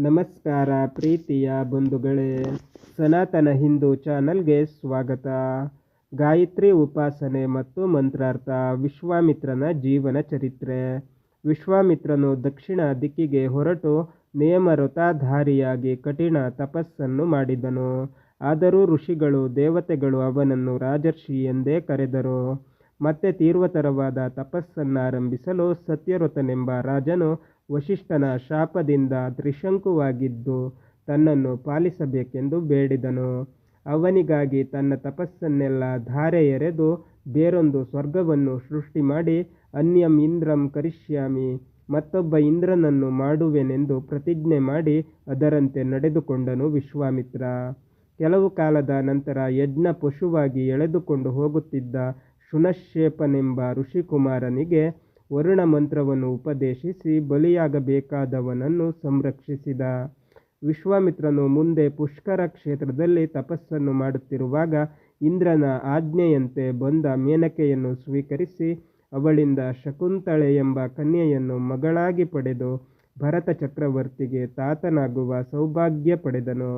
ನಮಸ್ಕಾರ ಪ್ರೀತಿಯ ಬಂಧುಗಳೇ, ಸನಾತನ ಹಿಂದೂ ಚಾನಲ್ಗೆ ಸ್ವಾಗತ. ಗಾಯತ್ರಿ ಉಪಾಸನೆ ಮತ್ತು ಮಂತ್ರಾರ್ಥ ವಿಶ್ವಾಮಿತ್ರನ ಜೀವನ ಚರಿತ್ರೆ. ವಿಶ್ವಾಮಿತ್ರನು ದಕ್ಷಿಣ ದಿಕ್ಕಿಗೆ ಹೊರಟು ನಿಯಮರತಾಧಾರಿಯಾಗಿ ಕಠಿಣ ತಪಸ್ಸನ್ನು ಮಾಡಿದನು. ಆದರೂ ಋಷಿಗಳು, ದೇವತೆಗಳು ಅವನನ್ನು ರಾಜರ್ಷಿ ಎಂದೇ ಕರೆದರು. ಮತ್ತೆ ತೀವ್ರತರವಾದ ತಪಸ್ಸನ್ನಾರಂಭಿಸಲು ಸತ್ಯರತನೆಂಬ ರಾಜನು ವಸಿಷ್ಠನ ಶಾಪದಿಂದ ತ್ರಿಶಂಕುವಾಗಿದ್ದು ತನ್ನನ್ನು ಪಾಲಿಸಬೇಕೆಂದು ಬೇಡಿದನು. ಅವನಿಗಾಗಿ ತನ್ನ ತಪಸ್ಸನ್ನೆಲ್ಲ ಧಾರೆ ಎರೆದು ಬೇರೊಂದು ಸ್ವರ್ಗವನ್ನು ಸೃಷ್ಟಿ ಮಾಡಿ, ಅನ್ಯಂ ಇಂದ್ರಂ ಕರಿಷ್ಯಾಮಿ, ಮತ್ತೊಬ್ಬ ಇಂದ್ರನನ್ನು ಮಾಡುವೆನೆಂದು ಪ್ರತಿಜ್ಞೆ ಮಾಡಿ ಅದರಂತೆ ನಡೆದುಕೊಂಡನು ವಿಶ್ವಾಮಿತ್ರ. ಕೆಲವು ಕಾಲದ ನಂತರ ಯಜ್ಞ ಪಶುವಾಗಿ ಎಳೆದುಕೊಂಡು ಹೋಗುತ್ತಿದ್ದ ಶುನಶೇಪನೆಂಬ ಋಷಿಕುಮಾರನಿಗೆ ವರುಣ ಮಂತ್ರವನ್ನು ಉಪದೇಶಿಸಿ ಬಲಿಯಾಗಬೇಕಾದವನನ್ನು ಸಂರಕ್ಷಿಸಿದ. ವಿಶ್ವಾಮಿತ್ರನು ಮುಂದೆ ಪುಷ್ಕರ ಕ್ಷೇತ್ರದಲ್ಲಿ ತಪಸ್ಸನ್ನು ಮಾಡುತ್ತಿರುವಾಗ ಇಂದ್ರನ ಆಜ್ಞೆಯಂತೆ ಬಂದ ಮೇನಕೆಯನ್ನು ಸ್ವೀಕರಿಸಿ ಅವಳಿಂದ ಶಕುಂತಳೆ ಎಂಬ ಕನ್ಯೆಯನ್ನು ಮಗಳಾಗಿ ಪಡೆದು ಭರತ ಚಕ್ರವರ್ತಿಗೆ ತಾತನಾಗುವ ಸೌಭಾಗ್ಯ ಪಡೆದನು.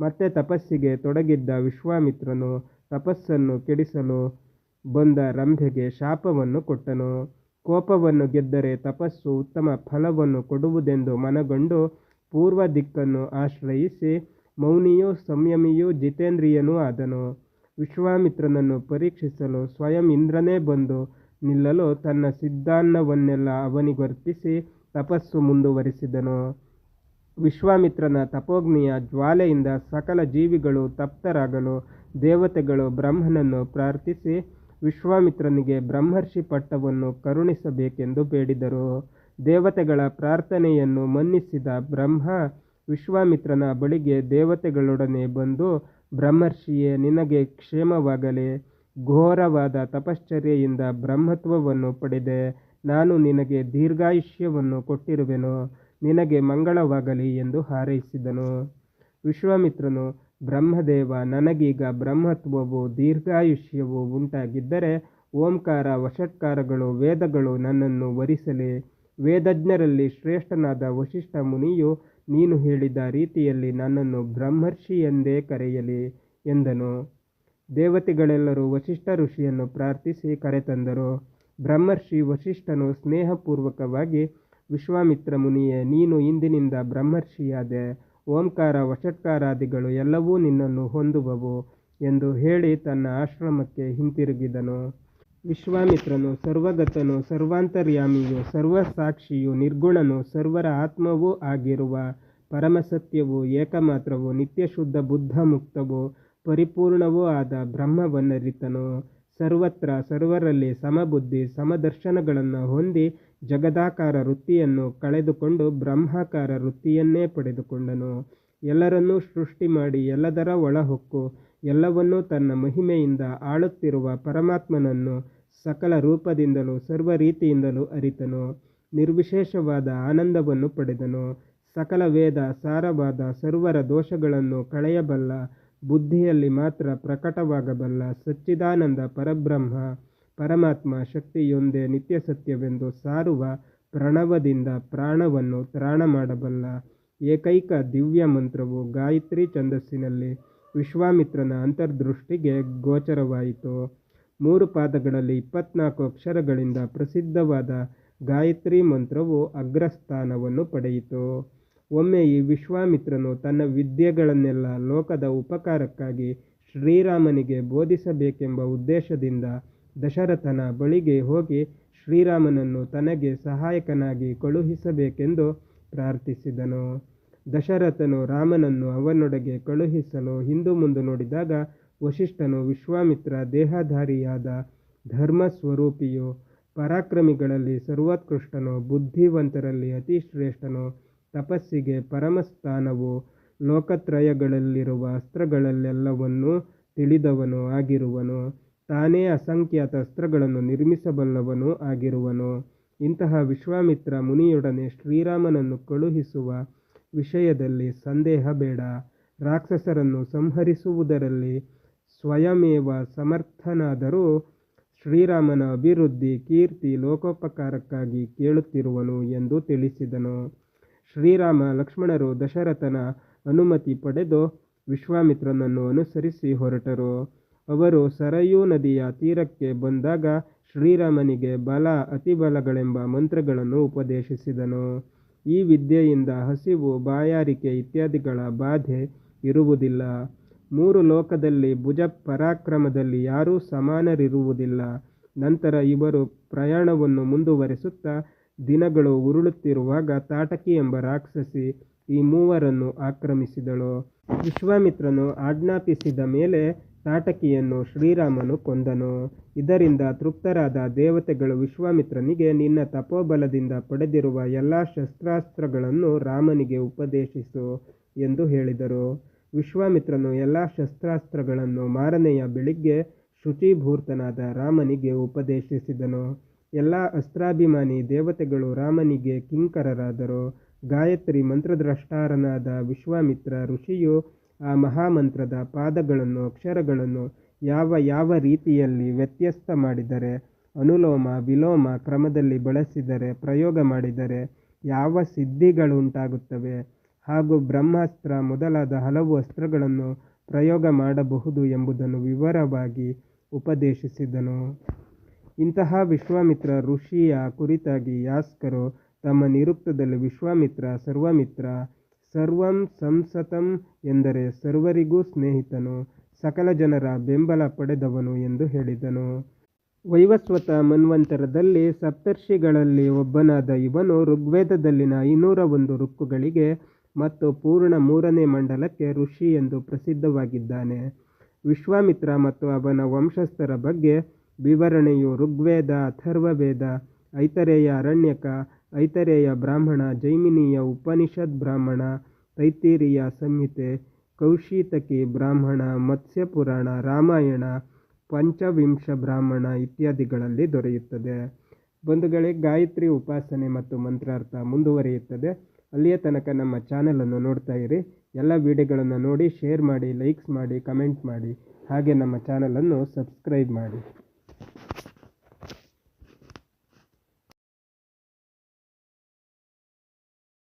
ಮತ್ತೆ ತಪಸ್ಸಿಗೆ ತೊಡಗಿದ್ದ ವಿಶ್ವಾಮಿತ್ರನು ತಪಸ್ಸನ್ನು ಕೆಡಿಸಲು ಬಂದ ರಂಭೆಗೆ ಶಾಪವನ್ನು ಕೊಟ್ಟನು. ಕೋಪವನ್ನು ಗೆದ್ದರೆ ತಪಸ್ಸು ಉತ್ತಮ ಫಲವನ್ನು ಕೊಡುವುದೆಂದು ಮನಗೊಂಡು ಪೂರ್ವ ದಿಕ್ಕನ್ನು ಆಶ್ರಯಿಸಿ ಮೌನಿಯೂ ಸಂಯಮಿಯೂ ಜಿತೇಂದ್ರಿಯನೂ ಆದನು. ವಿಶ್ವಾಮಿತ್ರನನ್ನು ಪರೀಕ್ಷಿಸಲು ಸ್ವಯಂ ಇಂದ್ರನೇ ಬಂದು ನಿಲ್ಲಲು ತನ್ನ ಸಿದ್ಧಾನ್ನವನ್ನೆಲ್ಲ ಅವನಿಗರ್ಪಿಸಿ ತಪಸ್ಸು ಮುಂದುವರಿಸಿದನು. ವಿಶ್ವಾಮಿತ್ರನ ತಪೋಗ್ನಿಯ ಜ್ವಾಲೆಯಿಂದ ಸಕಲ ಜೀವಿಗಳು ತಪ್ತರಾಗಲು ದೇವತೆಗಳು ಬ್ರಹ್ಮನನ್ನು ಪ್ರಾರ್ಥಿಸಿ ವಿಶ್ವಾಮಿತ್ರನಿಗೆ ಬ್ರಹ್ಮರ್ಷಿ ಪಟ್ಟವನ್ನು ಕರುಣಿಸಬೇಕೆಂದು ಬೇಡಿದರು. ದೇವತೆಗಳ ಪ್ರಾರ್ಥನೆಯನ್ನು ಮನ್ನಿಸಿದ ಬ್ರಹ್ಮ ವಿಶ್ವಾಮಿತ್ರನ ಬಳಿಗೆ ದೇವತೆಗಳೊಡನೆ ಬಂದು, ಬ್ರಹ್ಮರ್ಷಿಯೇ, ನಿನಗೆ ಕ್ಷೇಮವಾಗಲಿ. ಘೋರವಾದ ತಪಶ್ಚರ್ಯೆಯಿಂದ ಬ್ರಹ್ಮತ್ವವನ್ನು ಪಡೆದೆ. ನಾನು ನಿನಗೆ ದೀರ್ಘಾಯುಷ್ಯವನ್ನು ಕೊಟ್ಟಿರುವೆನು. ನಿನಗೆ ಮಂಗಳವಾಗಲಿ ಎಂದು ಹಾರೈಸಿದನು. ವಿಶ್ವಾಮಿತ್ರನು ಬ್ರಹ್ಮದೇವ ನನಗೀಗ ಬ್ರಹ್ಮತ್ವವು ದೀರ್ಘಾಯುಷ್ಯವು ಉಂಟಾಗಿದ್ದರೆ ಓಂಕಾರ ವಶತ್ಕಾರಗಳು ವೇದಗಳು ನನ್ನನ್ನು ವರಿಸಲಿ. ವೇದಜ್ಞರಲ್ಲಿ ಶ್ರೇಷ್ಠನಾದ ವಶಿಷ್ಠ ಮುನಿಯು ನೀನು ಹೇಳಿದ ರೀತಿಯಲ್ಲಿ ನನ್ನನ್ನು ಬ್ರಹ್ಮರ್ಷಿ ಎಂದೇ ಕರೆಯಲಿ ಎಂದನು. ದೇವತೆಗಳೆಲ್ಲರೂ ವಶಿಷ್ಠ ಋಷಿಯನ್ನು ಪ್ರಾರ್ಥಿಸಿ ಕರೆತಂದರು. ಬ್ರಹ್ಮರ್ಷಿ ವಶಿಷ್ಠನು ಸ್ನೇಹಪೂರ್ವಕವಾಗಿ, ವಿಶ್ವಾಮಿತ್ರ ಮುನಿಯೇ, ನೀನು ಇಂದಿನಿಂದ ಬ್ರಹ್ಮರ್ಷಿಯಾದೆ. ಓಂಕಾರ ವಷಟ್ಕಾರಾದಿಗಳು ಎಲ್ಲವೂ ನಿನ್ನನ್ನು ಹೊಂದುವವು ಎಂದು ಹೇಳಿ ತನ್ನ ಆಶ್ರಮಕ್ಕೆ ಹಿಂತಿರುಗಿದನು. ವಿಶ್ವಾಮಿತ್ರನು, ಸರ್ವಗತನು, ಸರ್ವಾಂತರ್ಯಾಮಿಯು, ಸರ್ವಸಾಕ್ಷಿಯು, ನಿರ್ಗುಣನು, ಸರ್ವರ ಆತ್ಮವೂ ಆಗಿರುವ ಪರಮಸತ್ಯವು, ಏಕಮಾತ್ರವು, ನಿತ್ಯಶುದ್ಧ ಬುದ್ಧ ಮುಕ್ತವೋ ಪರಿಪೂರ್ಣವೂ ಆದ ಬ್ರಹ್ಮವನ್ನರಿತನು. ಸರ್ವತ್ರ ಸರ್ವರಲ್ಲಿ ಸಮಬುದ್ಧಿ, ಸಮದರ್ಶನಗಳನ್ನು ಹೊಂದಿ ಜಗದಾಕಾರ ವೃತ್ತಿಯನ್ನು ಕಳೆದುಕೊಂಡು ಬ್ರಹ್ಮಾಕಾರ ವೃತ್ತಿಯನ್ನೇ ಪಡೆದುಕೊಂಡನು. ಎಲ್ಲರನ್ನೂ ಸೃಷ್ಟಿ ಮಾಡಿ ಎಲ್ಲದರ ಒಳಹೊಕ್ಕು, ಎಲ್ಲವನ್ನೂ ತನ್ನ ಮಹಿಮೆಯಿಂದ ಆಳುತ್ತಿರುವ ಪರಮಾತ್ಮನನ್ನು ಸಕಲ ರೂಪದಿಂದಲೂ ಸರ್ವ ರೀತಿಯಿಂದಲೂ ಅರಿತನು. ನಿರ್ವಿಶೇಷವಾದ ಆನಂದವನ್ನು ಪಡೆದನು. ಸಕಲ ವೇದ, ಸಾರವಾದ, ಸರ್ವರ ದೋಷಗಳನ್ನು ಕಳೆಯಬಲ್ಲ, ಬುದ್ಧಿಯಲ್ಲಿ ಮಾತ್ರ ಪ್ರಕಟವಾಗಬಲ್ಲ ಸಚ್ಚಿದಾನಂದ ಪರಬ್ರಹ್ಮ. ಪರಮಾತ್ಮ ಶಕ್ತಿಯೊಂದೇ ನಿತ್ಯ ಸತ್ಯವೆಂದು ಸಾರುವ ಪ್ರಣವದಿಂದ ಪ್ರಾಣವನ್ನು ತ್ರಾಣ ಮಾಡಬಲ್ಲ ಏಕೈಕ ದಿವ್ಯ ಮಂತ್ರವು ಗಾಯತ್ರಿ ಛಂದಸ್ಸಿನಲ್ಲಿ ವಿಶ್ವಾಮಿತ್ರನ ಅಂತರ್ದೃಷ್ಟಿಗೆ ಗೋಚರವಾಯಿತು. ಮೂರು ಪಾದಗಳಲ್ಲಿ ಇಪ್ಪತ್ನಾಲ್ಕು ಅಕ್ಷರಗಳಿಂದ ಪ್ರಸಿದ್ಧವಾದ ಗಾಯತ್ರಿ ಮಂತ್ರವು ಅಗ್ರಸ್ಥಾನವನ್ನು ಪಡೆಯಿತು. ಒಮ್ಮೆ ಈ ವಿಶ್ವಾಮಿತ್ರನು ತನ್ನ ವಿದ್ಯೆಗಳನ್ನೆಲ್ಲ ಲೋಕದ ಉಪಕಾರಕ್ಕಾಗಿ ಶ್ರೀರಾಮನಿಗೆ ಬೋಧಿಸಬೇಕೆಂಬ ಉದ್ದೇಶದಿಂದ ದಶರಥನ ಬಳಿಗೆ ಹೋಗಿ ಶ್ರೀರಾಮನನ್ನು ತನಗೆ ಸಹಾಯಕನಾಗಿ ಕಳುಹಿಸಬೇಕೆಂದು ಪ್ರಾರ್ಥಿಸಿದನು. ದಶರಥನು ರಾಮನನ್ನು ಅವನೊಡೆಗೆ ಕಳುಹಿಸಲು ಹಿಂದು ಮುಂದು ನೋಡಿದಾಗ ವಶಿಷ್ಠನು ವಿಶ್ವಾಮಿತ್ರ ದೇಹಧಾರಿಯಾದ ಧರ್ಮ ಸ್ವರೂಪಿಯು ಪರಾಕ್ರಮಿಗಳಲ್ಲಿ ಸರ್ವೋತ್ಕೃಷ್ಟನು, ಬುದ್ಧಿವಂತರಲ್ಲಿ ಅತಿ ಶ್ರೇಷ್ಠನು ತಪಸ್ಸಿಗೆ ಪರಮಸ್ಥಾನವು, ಲೋಕತ್ರಯಗಳಲ್ಲಿರುವ ಅಸ್ತ್ರಗಳಲ್ಲೆಲ್ಲವನ್ನೂ ತಿಳಿದವನು ಆಗಿರುವನು. ತಾನೇ ಅಸಂಖ್ಯಾತ ಅಸ್ತ್ರಗಳನ್ನು ನಿರ್ಮಿಸಬಲ್ಲವನೂ ಆಗಿರುವನು. ಇಂತಹ ವಿಶ್ವಾಮಿತ್ರ ಮುನಿಯೊಡನೆ ಶ್ರೀರಾಮನನ್ನು ಕಳುಹಿಸುವ ವಿಷಯದಲ್ಲಿ ಸಂದೇಹ ಬೇಡ. ರಾಕ್ಷಸರನ್ನು ಸಂಹರಿಸುವುದರಲ್ಲಿ ಸ್ವಯಮೇವ ಸಮರ್ಥನಾದರೂ ಶ್ರೀರಾಮನ ಅಭಿವೃದ್ಧಿ, ಕೀರ್ತಿ, ಲೋಕೋಪಕಾರಕ್ಕಾಗಿ ಕೇಳುತ್ತಿರುವನು ಎಂದು ತಿಳಿಸಿದನು. ಶ್ರೀರಾಮ ಲಕ್ಷ್ಮಣರು ದಶರಥನ ಅನುಮತಿ ಪಡೆದು ವಿಶ್ವಾಮಿತ್ರನನ್ನು ಅನುಸರಿಸಿ ಹೊರಟರು. ಅವರು ಸರಯೂ ನದಿಯ ತೀರಕ್ಕೆ ಬಂದಾಗ ಶ್ರೀರಾಮನಿಗೆ ಬಲ ಅತಿಬಲಗಳೆಂಬ ಮಂತ್ರಗಳನ್ನು ಉಪದೇಶಿಸಿದನು. ಈ ವಿದ್ಯೆಯಿಂದ ಹಸಿವು, ಬಾಯಾರಿಕೆ ಇತ್ಯಾದಿಗಳ ಬಾಧೆ ಇರುವುದಿಲ್ಲ. ಮೂರು ಲೋಕದಲ್ಲಿ ಭುಜ ಪರಾಕ್ರಮದಲ್ಲಿ ಯಾರೂ ಸಮಾನರಿರುವುದಿಲ್ಲ. ನಂತರ ಇವರು ಪ್ರಯಾಣವನ್ನು ಮುಂದುವರೆಸುತ್ತಾ ದಿನಗಳು ಉರುಳುತ್ತಿರುವಾಗ ತಾಟಕಿ ಎಂಬ ರಾಕ್ಷಸಿ ಈ ಮೂವರನ್ನು ಆಕ್ರಮಿಸಿದಳು. ವಿಶ್ವಾಮಿತ್ರನು ಆಜ್ಞಾಪಿಸಿದ ಮೇಲೆ ತಾಟಕಿಯನ್ನು ಶ್ರೀರಾಮನು ಕೊಂದನು. ಇದರಿಂದ ತೃಪ್ತರಾದ ದೇವತೆಗಳು ವಿಶ್ವಾಮಿತ್ರನಿಗೆ, ನಿನ್ನ ತಪೋಬಲದಿಂದ ಪಡೆದಿರುವ ಎಲ್ಲ ಶಸ್ತ್ರಾಸ್ತ್ರಗಳನ್ನು ರಾಮನಿಗೆ ಉಪದೇಶಿಸು ಎಂದು ಹೇಳಿದರು. ವಿಶ್ವಾಮಿತ್ರನು ಎಲ್ಲ ಶಸ್ತ್ರಾಸ್ತ್ರಗಳನ್ನು ಮಾರನೆಯ ಬೆಳಿಗ್ಗೆ ಶುಚಿಭೂರ್ತನಾದ ರಾಮನಿಗೆ ಉಪದೇಶಿಸಿದನು. ಎಲ್ಲ ಅಸ್ತ್ರಾಭಿಮಾನಿ ದೇವತೆಗಳು ರಾಮನಿಗೆ ಕಿಂಕರರಾದರು. ಗಾಯತ್ರಿ ಮಂತ್ರದ್ರಷ್ಟಾರನಾದ ವಿಶ್ವಾಮಿತ್ರ ಋಷಿಯು ಆ ಮಹಾಮಂತ್ರದ ಪಾದಗಳನ್ನು, ಅಕ್ಷರಗಳನ್ನು ಯಾವ ಯಾವ ರೀತಿಯಲ್ಲಿ ವ್ಯತ್ಯಸ್ತ ಮಾಡಿದರೆ, ಅನುಲೋಮ ವಿಲೋಮ ಕ್ರಮದಲ್ಲಿ ಬಳಸಿದರೆ, ಪ್ರಯೋಗ ಮಾಡಿದರೆ ಯಾವ ಸಿದ್ಧಿಗಳುಂಟಾಗುತ್ತವೆ? ಹಾಗೂ ಬ್ರಹ್ಮಾಸ್ತ್ರ ಮೊದಲಾದ ಹಲವು ಅಸ್ತ್ರಗಳನ್ನು ಪ್ರಯೋಗ ಮಾಡಬಹುದು ಎಂಬುದನ್ನು ವಿವರವಾಗಿ ಉಪದೇಶಿಸಿದನು. ಇಂತಹ ವಿಶ್ವಾಮಿತ್ರ ಋಷಿಯ ಕುರಿತಾಗಿ ಯಾಸ್ಕರು ತಮ್ಮ ನಿರುಕ್ತದಲ್ಲಿ ವಿಶ್ವಾಮಿತ್ರ, ಸರ್ವಮಿತ್ರ ಸರ್ವಂ ಸಂಸತಂ ಎಂದರೆ ಸರ್ವರಿಗೂ ಸ್ನೇಹಿತನು, ಸಕಲ ಜನರ ಬೆಂಬಲ ಪಡೆದವನು ಎಂದು ಹೇಳಿದನು. ವೈವಸ್ವತ ಮನ್ವಂತರದಲ್ಲಿ ಸಪ್ತರ್ಷಿಗಳಲ್ಲಿ ಒಬ್ಬನಾದ ಇವನು ಋಗ್ವೇದದಲ್ಲಿನ ಇನ್ನೂರ ಒಂದು ಋಕ್ಕುಗಳಿಗೆ ಮತ್ತು ಪೂರ್ಣ ಮೂರನೇ ಮಂಡಲಕ್ಕೆ ಋಷಿ ಎಂದು ಪ್ರಸಿದ್ಧವಾಗಿದ್ದಾನೆ. ವಿಶ್ವಾಮಿತ್ರ ಮತ್ತು ಅವನ ವಂಶಸ್ಥರ ಬಗ್ಗೆ ವಿವರಣೆಯು ಋಗ್ವೇದ, ಅಥರ್ವವೇದ, ಐತರೇಯ, ಅರಣ್ಯಕ ಐತರೇಯ ಬ್ರಾಹ್ಮಣ, ಜೈಮಿನಿಯ ಉಪನಿಷದ್ ಬ್ರಾಹ್ಮಣ ತೈತ್ತಿರೀಯ ಸಂಹಿತೆ, ಕೌಶಿತಕಿ ಬ್ರಾಹ್ಮಣ ಮತ್ಸ್ಯ ಪುರಾಣ ರಾಮಾಯಣ, ಪಂಚವಿಂಶ ಬ್ರಾಹ್ಮಣ ಇತ್ಯಾದಿಗಳಲ್ಲಿ ದೊರೆಯುತ್ತದೆ. ಬಂಧುಗಳೇ, ಗಾಯತ್ರಿ ಉಪಾಸನೆ ಮತ್ತು ಮಂತ್ರಾರ್ಥ ಮುಂದುವರಿಯುತ್ತದೆ. ಅಲ್ಲಿಯ ತನಕ ನಮ್ಮ ಚಾನಲನ್ನು ನೋಡ್ತಾ ಇರಿ. ಎಲ್ಲ ವಿಡಿಯೋಗಳನ್ನು ನೋಡಿ, ಶೇರ್ ಮಾಡಿ, ಲೈಕ್ಸ್ ಮಾಡಿ, ಕಮೆಂಟ್ ಮಾಡಿ. ಹಾಗೆ ನಮ್ಮ ಚಾನಲನ್ನು ಸಬ್ಸ್ಕ್ರೈಬ್ ಮಾಡಿ.